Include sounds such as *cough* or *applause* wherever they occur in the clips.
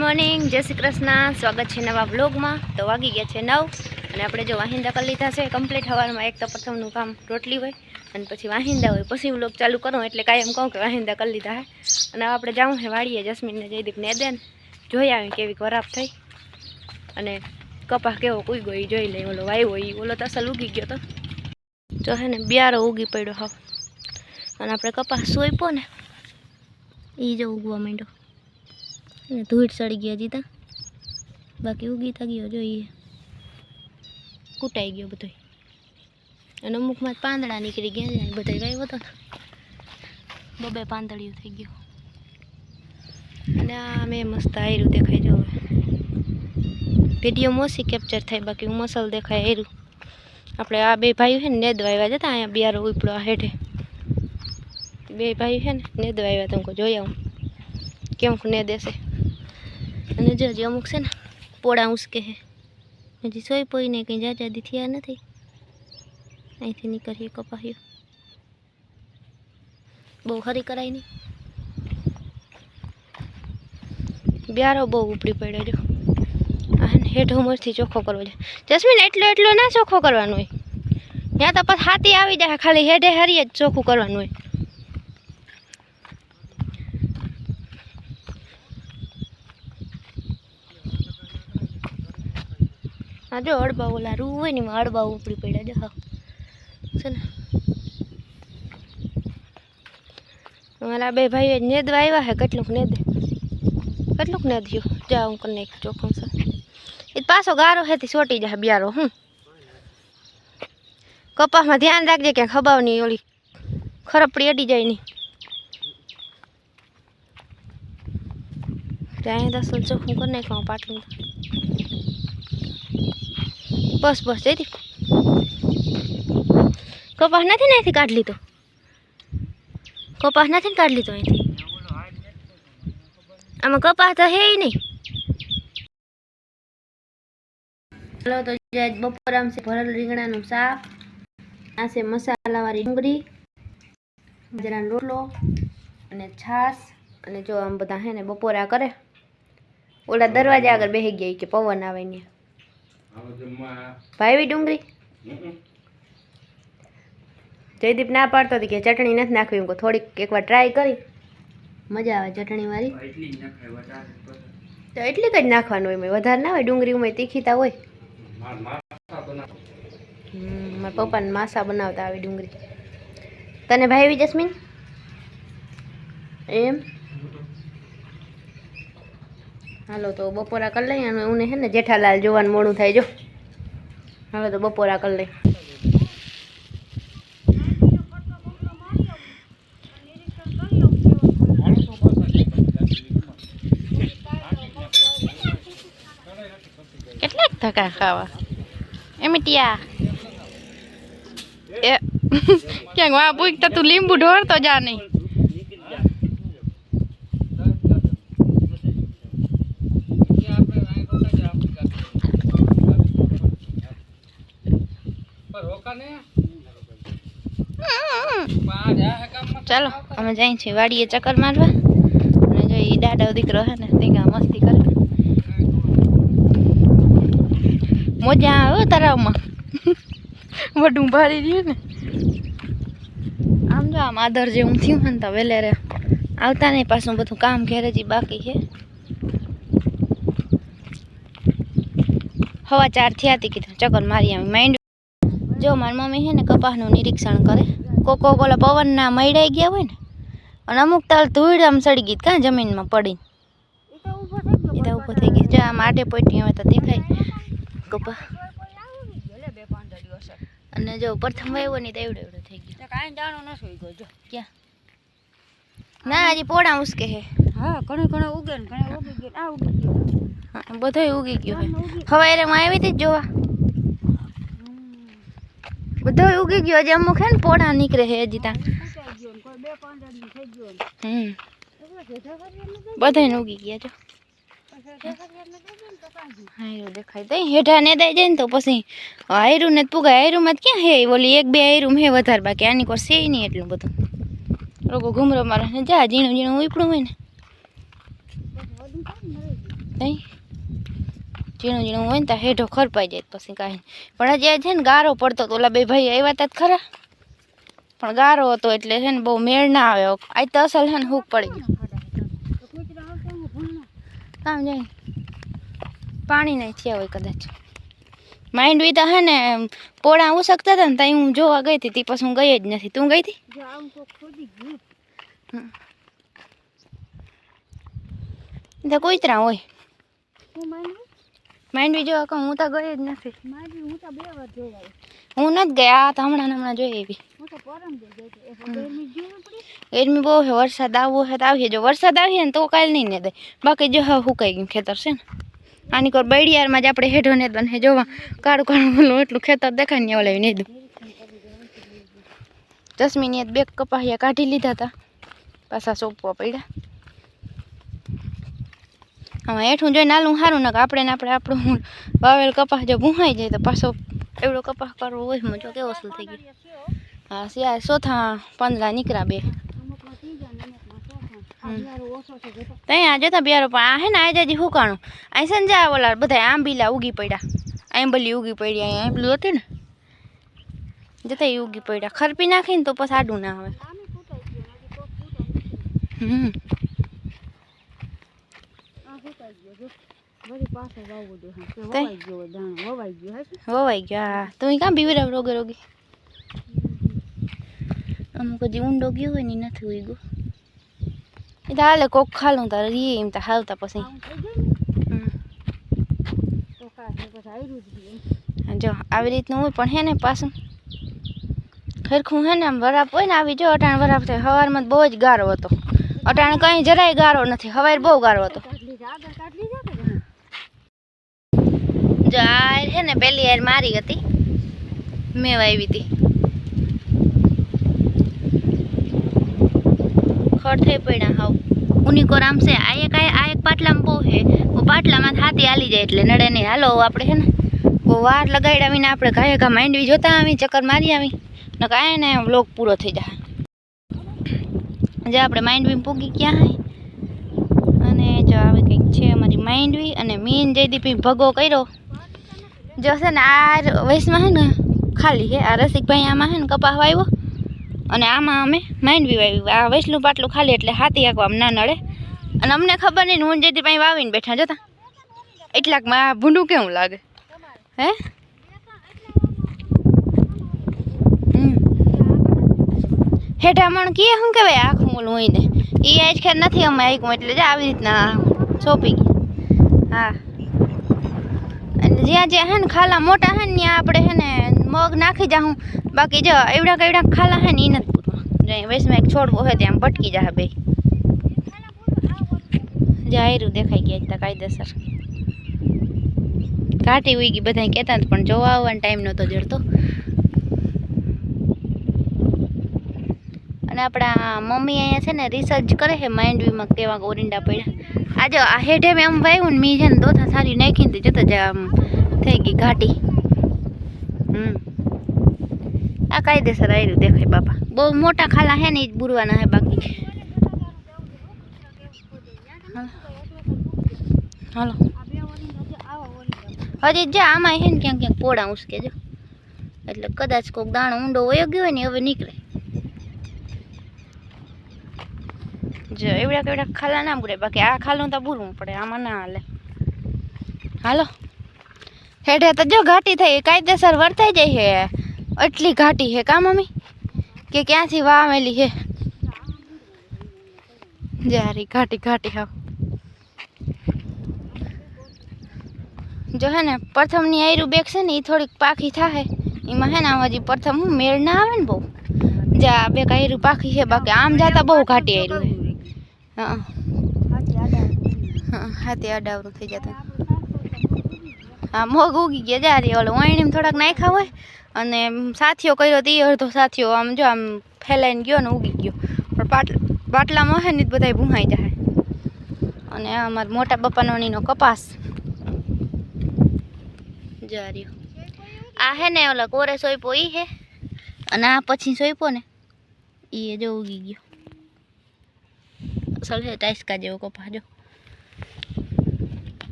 Morning, જય શ્રી કૃષ્ણ. સ્વાગત છે નવા વ્લોગમાં. તો વાગી ગયા છે નવ અને આપણે જો વાહિંદા કરી લીધા છે કમ્પ્લીટ હવારમાં એક તો પ્રથમનું કામ રોટલી હોય અને પછી વાહિંદા હોય. પછી બ્લોગ ચાલુ કરું એટલે કાંઈ એમ કહું કે વાહિંદા કરી લીધા હે. અને આપણે જાઉં છે વાળીએ જસ્મીનને જયદીપને દે ને જોઈ આવી કેવી ખરાબ થઈ. અને કપાસ કેવો કૂઈ ગયો એ જોઈ લઈ ઓલો વાયવો એ ઓલો તો અસલ ઉગી ગયો તો. જો હે ને બિયારો ઉગી પડ્યો હા અને આપણે કપાસ સોઈપો ને એ જ ઉગવા માંડ્યો. અને ધૂળ સડી ગયા જીતા બાકી ઉગી તા ગયો જોઈએ કૂટાઈ ગયો બધો અને અમુકમાં જ પાંદડા નીકળી ગયા છે બધા વાવ્યો હતો ને બબે પાંદડિયું થઈ ગયું અને આ મેં મસ્ત આયરું દેખાય જો હવે વીડિયો મોસી કેપ્ચર થાય બાકી હું મસલ દેખાય આયરું આપણે આ બે ભાઈઓ છે ને નેદવા આવ્યા જતા અહીંયા બિયારો ઉપડો આ હેઠે બે ભાઈઓ છે ને નેદવા આવ્યા તમે જોઈ આવું કેમ ને દેશે અને જો હજી અમુક છે ને, પોળા ઉસકે હે હજી સોય પોઈને કંઈ જાજાદી થયા નથી. અહીંથી નીકળીએ કપાહ્યો બહુ ખરી કરાય નહીં. બ્યારો બહુ ઉપડી પડ્યો જો. આ ને હેઠ ઉમરથી ચોખ્ખો કરવો છે. જસ્મીન, એટલો એટલો ના ચોખ્ખો કરવાનો હોય. ત્યાં તો પછી હાથી આવી જાય, ખાલી હેઠે હરીએ જ ચોખ્ખું કરવાનું હોય. હા જો અડબા ઓલા રૂ હોય ને એમાં અડબા ઉપડી પડ્યા જો હા. છે ને? મારા બે ભાઈઓ નેદવા આવ્યા હે કેટલુંક નેદે. કેટલુંક નેદ્યું જા, હું કરી નાખ ચોખ્ખું છે એ પાછો ગારો હેથી સોટી જાય બિયારો હું કપાસમાં ધ્યાન રાખજે ક્યાંક ખબાવ નહીં ઓલી ખરપડી અડી જાય નહીં. ત્યાં દસ ચોખ્ખું કરી નાખવા પાટલું બસ બસ જઈતી કપાસ નથી ને અહીંથી કાઢ લીધો? કપાસ નથી ને કાઢ લીધો અહીંથી? આમાં કપાસ તો હે નહીં. ચાલો તો બપોર આમ છે ભરેલ રીંગણાનું શાક. આ છે મસાલાવાળી ડુંગળી, બાજરાનો રોટલો અને છાશ. અને જો આમ બધા હે ને બપોરા કરે, ઓલા દરવાજા આગળ બેસી ગયા કે પવન આવે ને. ભાઈ ડુંગળી? જયદીપ ના પાડતો હતી કે ચટણી નથી નાખવી હું થોડીક એકવાર ટ્રાય કરી. મજા આવે ચટણી વાળી. તો એટલી જ નાખવાનું હોય વધારે ના હોય ડુંગળી ઉમે તીખીતા હોય. મારા પપ્પાને માસા બનાવતા આવી ડુંગળી. તને ભાઈ જસ્મીન? એમ? હાલો તો બપોરા કરી લઈએ અને ઉને હે ને જેઠાલાલ જોવાનું મોડું થાય, જો. હવે તો બપોરા કરી લઈ કેટલાક ધક્કા ખાવા? એમિટિયા ક્યાંક વા પૂછતા તું લીંબુ ઢોળતો જા નહીં. ચાલો, અમે જઈએ છીએ વાડીએ ચક્કર મારવા. અને જો એ દાદા દીકરો હે ને ત્યાં મસ્તી કરે. મજા આવે તારામાં વડું ભારી રહ્યું ને. આમ જો આમ આદર જેવું થયું ને તો વહેલે રે. આવતા નહીં પાછું બધું કામ ઘેરે જ બાકી છે. હવા ચાર થયા હતી કીધું, ચક્કર મારી આવી માઇન્ડ જો મારી મમ્મી છે ને કપાસનું નિરીક્ષણ કરે. કોકો કોલા પવનના મૈડાઈ ગયા હોય ને અને અમુક તાલ ધૂળ આમ સડી ગઈ કાં જમીનમાં પડી એ તો ઊભો થઈ ગઈ જો આમ આટે પોટી હવે તો દેખાય. કપા અને જો પ્રથમ વાવ્યો ને તો એવડો એવડો થઈ ગયો. કાંઈ દાણો ન સોઈ ગયો જો. ક્યાં? ના હજી પોડા ઉસકે હે. હા ઘણો ઘણો ઉગે ને ઘણો ઉગી ગયો. આ ઉગી ગયો. હા, બધોય ઉગી ગયો હવે એરે માં આવી હતી જ જોવા. બધોય ઉગી ગયો હજી અમુક હે ને પોડા નીકળે હે હજી ત્યાં. હમ. એટલે ભેગા કરીએ ને બધાય ઉગી ગયા તો કાંઈ હાયરું દેખાય તઈ હેઠા ને દઈ જાય ને તો પછી હાયરું ને પુગાય. હાયરું માં ક્યાં હે? ઓલી એક બે હાયરું હે વધારે બાકી. આની કોઈ છે નહીં એટલું બધું. લોકો ઘૂમરો મારે જા, ઝીણું ઝીણું ઉપડું હોય ને. ઝીણું ઝીણું હોય ને ત્યાં હેઠો ખરપાઈ જાય પછી કાંઈ. પણ હજી છે ને ગારો પડતો તો ઓલા બે ભાઈ આવ્યા હતા ખરા. પણ ગારો હતો એટલે છે ને બહુ મેળ ના આવ્યો આજ તો અસલ છે ને હૂક પડી ગયું. કામ જાય. પાણી નહીં થયા હોય કદાચ. માઇન્ડ વી તો હે ને પોળા ઉસકતા હતા ને ત્યાં હું જોવા ગઈ હતી તે પછી હું ગઈ જ નથી. તું ગઈ હતી? તો કોઈતરા હોય. હું માની માઇન્ડ વી જોવા કહું હું તો ગઈ જ નથી. મારી હું તો બે વાર હું નથી ગઈ આ તો હમણાં હમણાં જોઈ એવી હું તો પરમ ગઈ હતી. એ તો ગરમી બહુ છે વરસાદ આવવો છે તો આવીએ જો વરસાદ આવીએ ને તો કાલ નહીં ને દે. બાકી જો હવે હુકાઈ ગયું ખેતર છે ને? આની કોર બૈડિયારમાં જ આપણે હેઠો ને બને જોવા. કાળું કાળું એટલું ખેતર દેખાય ને ઓલાવી નહીં દઉં. દસમીની બે કપાહિયા કાઢી લીધા હતા. પાછા સોંપવા પડ્યા. આમાં હેઠું જોઈને આલું સારું ને આપણે આપણે આપણું વાવેલ કપાસ જો ભૂહાઈ જાય તો પાછો એવડો કપાસ કરવો હોય મજો કેવો શું થઈ ગયો. હા, શિયાળ ચોથા પંદરા નીકળ્યા બે. ત્યાં જતા બિયારો પણ આ હે ને આજે હજી હુકાણું અહીં સંજા ઓલા બધા આંબીલા ઉગી પડ્યા. આંબલી ઉગી પડી, અહીંયા આંબલું હતું ને. જતા ઈ ઉગી પડ્યા. ખરપી નાખીને તો પછી આડું ના આવે. હમ આ ફૂટાઈ ગયો જો વળી પાછો વાવવો દે હા તો તઈ? વવાઈ ગયો તું કાં બીવરાવ રોગે રોગે? અમુક હજી ઊંડો ગયો હોય ને નથી ઉગ્યો હાલે કોક ખાલું તારે રીએ એમ તો હાવતા પછી. જ આવી રીતનું હોય પણ હે ને પાછું. ખરખું હે ને આમ વરાપ હોય ને આવી જો અટાણ વરાપ થાય. હવારમાં બહુ જ ગારો હતો. અટાણ કંઈ જરાય ગારો નથી. સવારે બહુ ગારો હતો કાઢ લીધા આગળ કાઢ લીધા કે ના? જો આ છે ને, પેલી યાર મારી હતી. મેં વાવી હતી. ખડ થઈ પડ્યા હાવ. ઉનીકોર આમ છે, આ એક આ એક પાટલામાં બહુ છે. પાટલામાં હાથી હાલી જાય એટલે નડે નહીં. હાલો આપણે છે ને, બહુ વાર લગાડ્યા વિના આપણે ઘાયે ઘા માંડવી જોતા આવી, ચક્કર મારી આવી. ને કાંઈ ને બ્લોક પૂરો થઈ જાય. જે આપણે માંડવી પૂગી ગયા હોય અને જો આવે કંઈક છે અમારી માંડવી, અને મીન જયદીપી ભગો કર્યો. જો છે ને આ વયસમાં છે ને ખાલી છે. આ રસિકભાઈ આમાં છે ને કપાસ વાવ્યો. અને આમાં અમે માંડવી વાવી. આ વૈસલું પાટલું ખાલી એટલે હાથી આંકવા ના નડે. અને અમને ખબર નહીં ને હું જયદીપભાઈ વાવીને બેઠા જોતા. એટલાકમાં આ ભૂંડું કેવું લાગે? હે? હમ. હેઠા મણ કીએ શું કહેવાય? આખું ઓલું હોય ને એ આજ ખેર નથી અમે આખ્યું એટલે જ આવી રીતના સોંપી ગયા હા. એટલે જ્યાં જ્યાં હે ને ખાલા મોટા હે ને, ત્યાં આપણે હે ને મગ નાખી જાઉં બાકી જો એવડા કેવડા ખાલા હે ને એ નથી પૂરવા. વૈષ્ણવ એક છોડવો હોય ત્યાં ભટકી જાય બે. જાહેરું દેખાઈ ગયા ત્યાં કાયદેસર. કાઢી ઉઈ ગઈ બધા કહેતા હતા પણ જોવા આવવાનો ટાઈમ નહોતો જડતો. અને આપણા મમ્મી અહીંયા છે ને રિસર્ચ કરે છે માઇન્ડવીમાં કેવા ઓરિંડા પડ્યા. આજે આ હેઠે મેં આમ વાવ્યું ને મી છે ને દોથા સારી નાખીને જતા જ આમ થઈ ગઈ ઘાટી. હમ. આ કાયદેસર આવ્યું દેખાય બાપા. બહુ મોટા ખાલા હે ને એ જ બુરવાના હે બાકી. હાલો. હજી જા આમાં હે ને ક્યાંક ક્યાંક પોળા ઉસકે જો. એટલે કદાચ કોઈક દાણો ઊંડો વયો ગયો હોય ને હવે નીકળે. જો એવડા કેવડા ખાલા ના બુરે બાકી આ ખાલું તો બુરવું પડે, આમાં ના હાલે. હાલો. હેઠે તો જો ઘાટી થઈ, કાયદેસર વર્તાઈ જાય છે એટલી ઘાટી છે કા મમ્મી? કે ક્યાંથી વાવેલી છે જારી ઘાટી ઘાટી હા જો હે ને, પ્રથમની આયરું બેગ છે ને એ થોડીક પાખી થાય એમાં હે ને, આમ હજી પ્રથમ, હું મેળ ના આવે ને બહુ. જા બે આયરું પાખી છે, બાકી આમ જાતા બહુ ઘાટી આયરું છે હા. હા, હાથી અડાવરું થઈ જતું. હા, મોગ ઉગી ગયા જારી ઓલો વાણીમાં થોડાક નાખ્યા હોય. અને સાથીઓ કર્યો તો એ અડધો સાથીઓ આમ જો આમ ફેલાઈને ગયો ને ઉગી ગયો. પણ પાટલા પાટલામાં હે ને બધા ભૂંહાઈ જાય અને અમારા મોટા બપાનોણીનો કપાસ. જાર્યો આ હે ને ઓલા કોરે સોઈપો ઈ હે. અને આ પછી સોઈપો ને. એ જો ઉગી ગયો. અસલ છે, ટાઈસકા જેવો કપાસ જો.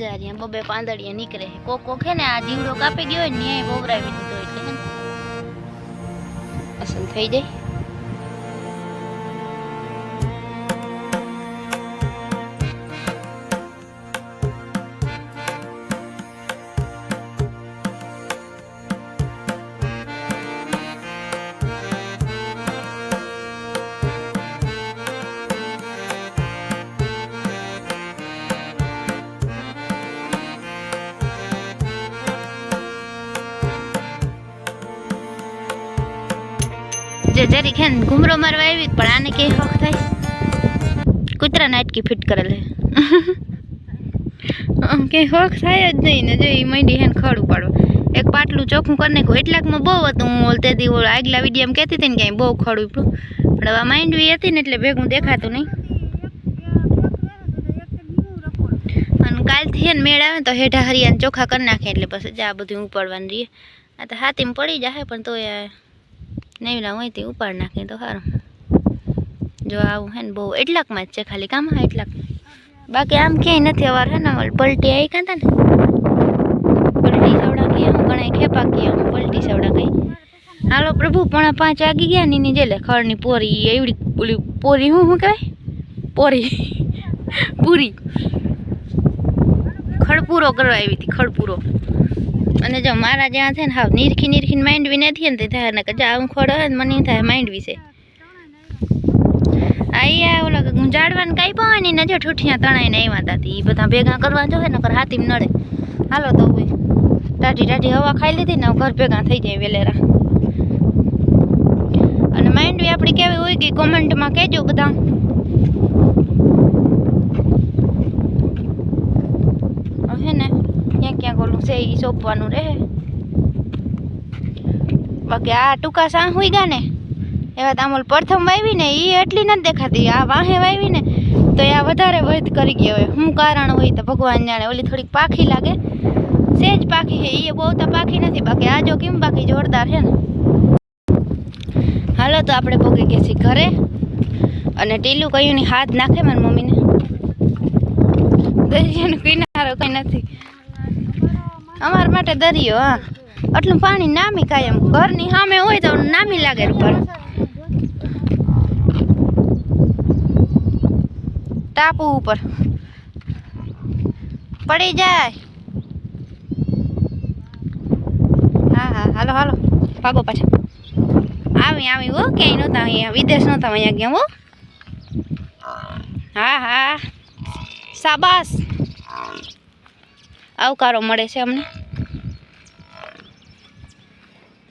જા બબે પાંદડિયા નીકળે છે. કોક કોક ને આ જીવડો કાપી ગયો હોય ને, ન્યાય બોબરાવી દીધો એટલે પસંદ થઈ જાય? જે જરી ખેન ઘૂમરો મારવા આવી પણ આને કઈ હક થાય? કૂતરા નાટકી ફિટ કરેલ *laughs* કઈ હક થાય જ નહીં ને જો એ મંડી હેન ખડ ઉપાડવા. એક પાટલું ચોખ્ખું કરી નાખ્યું. એટલાકમાં બહુ હતું હું ઓલ તેથી આગલા આગલા એમ કહેતી હતી ને ક્યાંય બહુ ખડ ઉપડ્યું પણ હવે માંડવી હતી ને એટલે ભેગું દેખાતું નહીં. કાલથી એને મેળ આવે ને તો હેઠા હરિયાને ચોખા કરી નાખે એટલે પછી જ આ બધું ઉપાડવાનું રહીએ આ તો હાથીમાં પડી જાય પણ આ નેવડા હોય તે ઉપાડ નાખીએ તો સારું જો આવું હે ને બહુ એટલાકમાં જ છે ખાલી. કામ હા એટલાક. બાકી આમ ક્યાંય નથી અવાર હે ને પલટી આવી કાં ને. પલટી સવડા કહીએ હું ઘણા ખેપા કહીએ હું, પલટી સવડા કહી હાલો પ્રભુ, પણ પાંચ વાગી ગયા ની જેલે ખડની પોરી એવડી ઓલી પોરી હું શું કહેવાય? પોરી. પૂરી. ખડપૂરો કરવા આવી હતી ખડપૂરો અને જો મારા જ્યાં છે ને હાવ નીરખી નીરખી માંડવી નથી ને તે થાય ને કે જા ખોડો હોય ને મને થાય માંડવી છે. અહીંયા ઓલા ઝાડવાને કાંઈ પાવાની ને જો ઠૂઠિયા તણાઈને આવ્યા હતા એ બધા ભેગા કરવા જો ને કર હાથી નડે. હાલો તો હોય ટાઢી ટાઢી હવા ખાઈ લીધી ને ઘર ભેગા થઈ જાય વેલેરા. અને માંડવી આપણી કેવી હોય ગઈ? કોમેન્ટમાં કહેજો બધા હવે હે ને ક્યાં ક્યાંક ઓલું છે એ સોંપવાનું રહે. બાકી આ ટૂંકા સાં હુઈ ગયા ને એવા તામોલ પ્રથમ વાવી ને એ એટલી નથી દેખાતી. આ વાહે વાવી ને તો આ વધારે વધ કરી ગયો હોય. શું કારણ હોય તો ભગવાન જાણે. ઓલી થોડીક પાખી લાગે. સેજ પાખી છે એ બહુ તો પાખી નથી. બાકી આ જો કેમ બાકી જોરદાર છે ને? હાલો તો આપણે ભોગી ગયા છીએ ઘરે. અને ટીલું ની હાથ નાખે મારી મમ્મીને. દરિયાનો કિનારો કંઈ નથી. અમારા માટે દરિયો, હા. આટલું પાણી નામી કાયમ ઘરની સામે હોય તો નામી લાગે ઉપર ટાપુ ઉપર. પડી જાય. હા હા, હાલો હાલો. ભાગો પાછા. આવી આવી, હો, ક્યાંય નહોતા અહીંયા. વિદેશ નહોતા અહીંયા ગયા, હો. હા હા. સાબાસ આવકારો મળે છે અમને.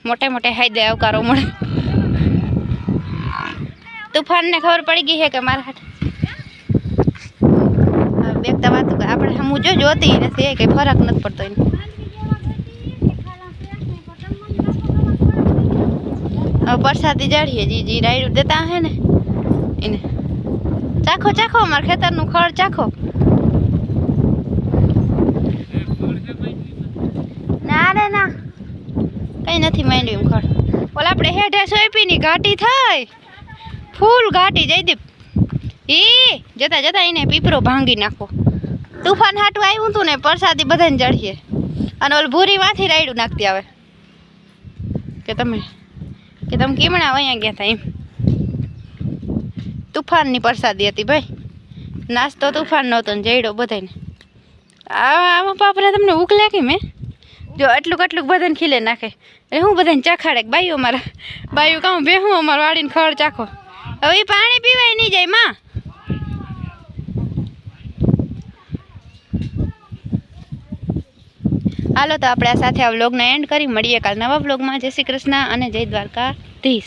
મોટે મોટે હાયદે આવકારો મળે. તુફાનને ખબર પડી ગઈ છે કે મારા હાથ બેગતા વાતો કરે. આપણે હું જો જોતી નથી કંઈ ફરક નથી પડતો એને. હવે પરસાદી જાળીએ જી જી, રાયડું દેતા હે ને, એને. ચાખો ચાખો, અમારા ખેતરનું ખડ ચાખો ના રે ના કઈ નથી માંડ્યું ખડ ઓલા આપણે હેઠે સોયપીની ઘાટી થઈ. ફૂલ ઘાટી જયદીપ ઈ, જતા જતા એને પીપરો ભાંગી નાખો. તુફાન હાટું આવ્યું હતું ને પરસાદી બધાને ચડીએ અને ઓલ ભૂરીમાંથી રાયડું નાખતી આવે. કે તમે કે તમે કેમણા અહીંયા ગયા હતા એમ? તુફાનની પરસાદી હતી ભાઈ. નાસ્તો તુફાન નહોતો ને જઈડો બધાને આમાં પાપરા તમને ઉકલ્યા કે મેં? જો આટલું આટલું બધાને ખીલે નાખે. એટલે હું બધાને ચખાડે કે અમારા? મારા બાઈઓ કામ બે હું અમારા વાડીને ખડ ચાખો. હવે પાણી પીવાય નહીં જાય, માં. હાલો, તો આપણે આ સાથે આ વ્લોગને એન્ડ કરી. મળીએ કાલ નવા વ્લોગમાં જય શ્રી કૃષ્ણ અને જય દ્વારકાધીશ.